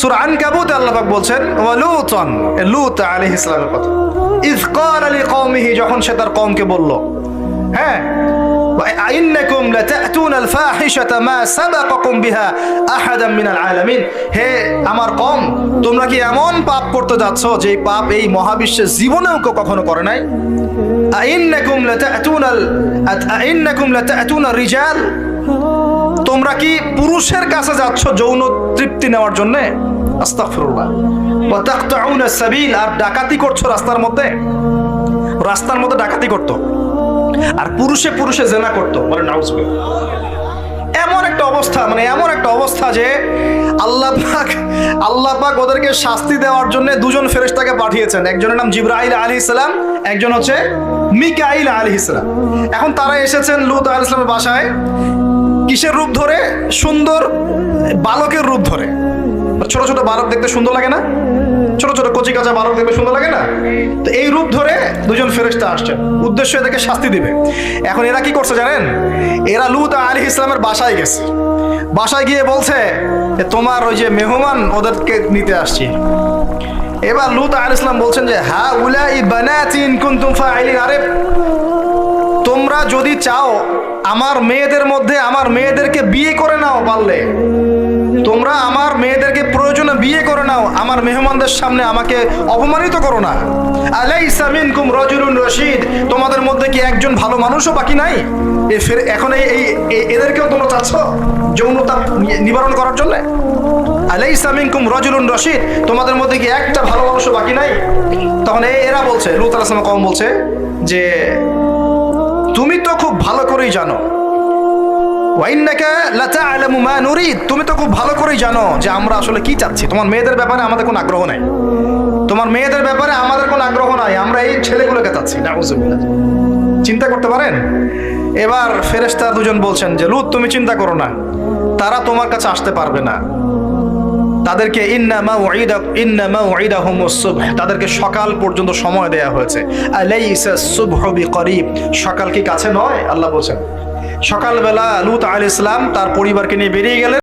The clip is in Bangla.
সূরা আনকাবুত আল্লাহ পাক বলছেন লুতন লুত আলাইহিস সালামের কথা। ইয ক্বালা লিকওমিহি যখন সে তার কওমকে বলল হ্যাঁ আইন্নাকুম লাতাতুনা আল ফাহিশাতা মা সাবাকাকুম বিহা আহাদাম মিনাল আলামিন হে আমার কম তোমরা কি এমন পাপ করতে যাচ্ছ যে পাপ এই মহাবিশ্বের জীবনেও কেউ কখনো করে নাই? আইন্নাকুম লাতাতুনা আল, আইন্নাকুম লাতাতুনা রিজাল তোমরা কি পুরুষের কাছে যাচ্ছ যৌন তৃপ্তি নেওয়ার জন্য? আস্তাগফিরুল্লাহ। ওয়া সাবিল, আর ডাকাতি করছ রাস্তার মধ্যে? রাস্তার মধ্যে ডাকাতি করতো। আর পুরুষে পুরুষে জেনা করতো। এমন একটা অবস্থা মানে এমন একটা অবস্থা যে আল্লাহ পাক, আল্লাহ ওদেরকে শাস্তি দেওয়ার জন্য দুজন ফেরেশতাকে পাঠিয়েছেন। একজনের নাম জিব্রাইল আলী ইসলাম একজন হচ্ছে মিকাইল আলী ইসলাম এখন তারা এসেছেন লুত আলী ইসলামের বাসায়। কিসের রূপ ধরে? সুন্দর বালকের রূপ ধরে। ছোট ছোট বালক দেখতে সুন্দর লাগে না? ছোট ছোট কচি কাঁচা বালক দেখতে সুন্দর লাগে না? তো এই রূপ ধরে দুজন ফেরেশতা আসছেন। উদ্দেশ্য এদেরকে শাস্তি দিবে। এখন এরা কি করছে জানেন? এরা লুত আলী ইসলামের বাসায় গেছে। বাসায় গিয়ে বলছে যে, তোমার ওই যে মেহমান ওদেরকে নিতে আসছি। এবার লুত আল ইসলাম বলছেন যে, হা উলাই বানাতিন কুনতুম ফাইলিন। আরে, তোমরা যদি চাও আমার মেয়েদের মধ্যে আমার মেয়েদেরকে বিয়ে করে নাও পারলে। তোমরা আমার মেয়েদেরকে প্রয়োজনে বিয়ে করে নাও। আমার মেহমানদের সামনে আমাকে অপমানিত করো না। আলাই সামিন কুম রজুলুন রশিদ। তোমাদের মধ্যে কি একজন ভালো মানুষও বাকি নাই? এ ফের এখন এই এদেরকেও তোমরা চাচ্ছ যৌনতা নিবারণ করার জন্য? আলাই সামিন কুম রজুলুন রশিদ। তোমাদের মধ্যে কি একটা ভালো মানুষও বাকি নাই? তখন এরা বলছে, লুত আলাহ কম বলছে যে তুমি তো খুব ভালো করেই জানো। তুমি তো খুব ভালো করেই জানো যে আমরা আসলে কি চাচ্ছি। তোমার মেয়েদের ব্যাপারে আমাদের কোনো আগ্রহ নাই। তোমার মেয়েদের ব্যাপারে আমাদের কোনো আগ্রহ নাই। আমরা এই ছেলেগুলোকে চাচ্ছি। চিন্তা করতে পারেন? এবার ফেরেশতা দুজন বলছেন যে, লুত, তুমি চিন্তা করো না। তারা তোমার কাছে আসতে পারবে না। তাদেরকে ইন্নামা ওয়াইদা ইন্নামা ওয়াইদাহুমুস সুবহ তাদেরকে সকাল পর্যন্ত সময় দেয়া হয়েছে। আলাইসা সকাল কি কাছে নয়? আল্লাহ বলছেন। সকালবেলা লুত আল ইসলাম তার পরিবারকে নিয়ে বেরিয়ে গেলেন।